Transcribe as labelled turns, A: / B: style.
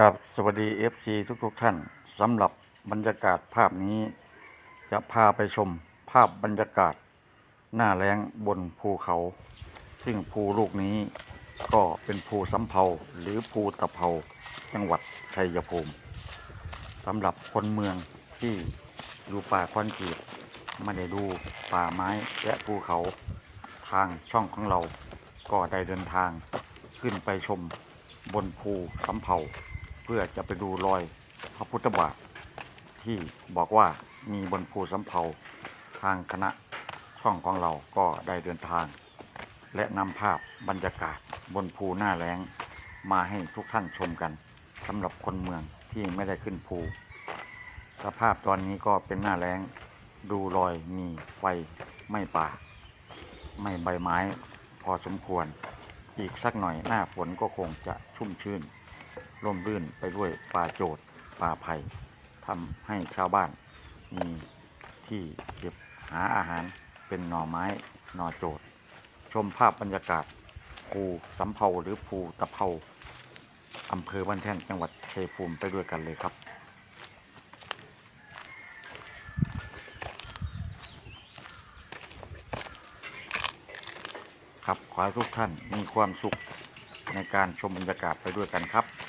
A: ครับสวัสดี FC ทุกทุกๆท่านสำหรับบรรยากาศภาพนี้ จะพาไปชมภาพบรรยากาศ หน้าแล้งบนภูเขา ซึ่งภูลูกนี้ก็เป็นภูสำเภาหรือภูตะเภาจังหวัดชัยภูมิสำหรับคนเมืองที่อยู่ป่าควันจีบไม่ได้ดูป่าไม้และภูเขาทางช่องของเราก็ได้เดินทางขึ้นไปชมบนภูสำเภา เพื่อจะไปดูรอยพระพุทธบาท ที่บอกว่ามีบนภูสำเภาทางคณะช่องของเราก็ได้เดินทาง และนำภาพบรรยากาศบนภูหน้าแล้งมาให้ทุกท่านชมกันสำหรับคนเมืองที่ไม่ได้ขึ้นภู สภาพตอนนี้ก็เป็นหน้าแล้งดูรอยมีไฟไม่ป่า ไม่ใบไม้พอสมควร อีกสักหน่อยหน้าฝนก็คงจะชุ่มชื่น ร่มรื่นไปด้วยป่าโจดป่าไผ่ทำให้ชาวบ้าน มีที่เก็บหาอาหารเป็นหน่อไม้หน่อโจดชมภาพบรรยากาศภูสำเภาหรือภูตะเภาอำเภอบ้านแท่นจังหวัดชัยภูมิไปด้วยกันเลยครับครับขอให้ทุกท่านมีความสุข ในการชมบรรยากาศไปด้วยกันครับ